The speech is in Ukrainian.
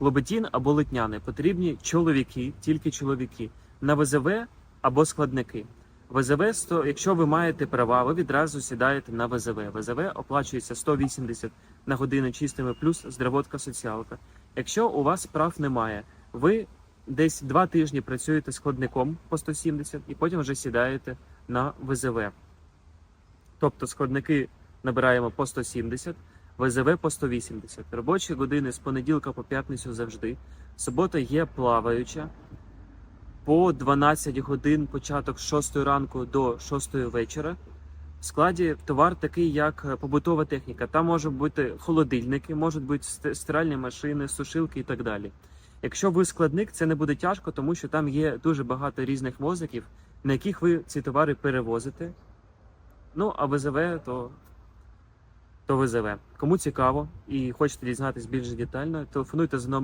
Лобетін або литняни потрібні чоловіки, тільки чоловіки, на ВЗВ або складники. ВЗВ 100, якщо ви маєте права, ви відразу сідаєте на ВЗВ. ВЗВ оплачується 180 на годину чистими плюс здравотка соціалка. Якщо у вас прав немає, ви десь два тижні працюєте складником по 170 і потім вже сідаєте на ВЗВ. Тобто складники набираємо по 170, ВЗВ по 180. Робочі години з понеділка по п'ятницю завжди. Субота є плаваюча. По 12 годин початок з 6 ранку до 6 вечора. В складі товар такий, як побутова техніка. Там можуть бути холодильники, можуть бути стиральні машини, сушилки і так далі. Якщо ви складник, це не буде тяжко, тому що там є дуже багато різних возиків, на яких ви ці товари перевозите. Ну, а ВЗВ то, то ВЗВ. Кому цікаво і хочете дізнатись більш детально, телефонуйте за номером.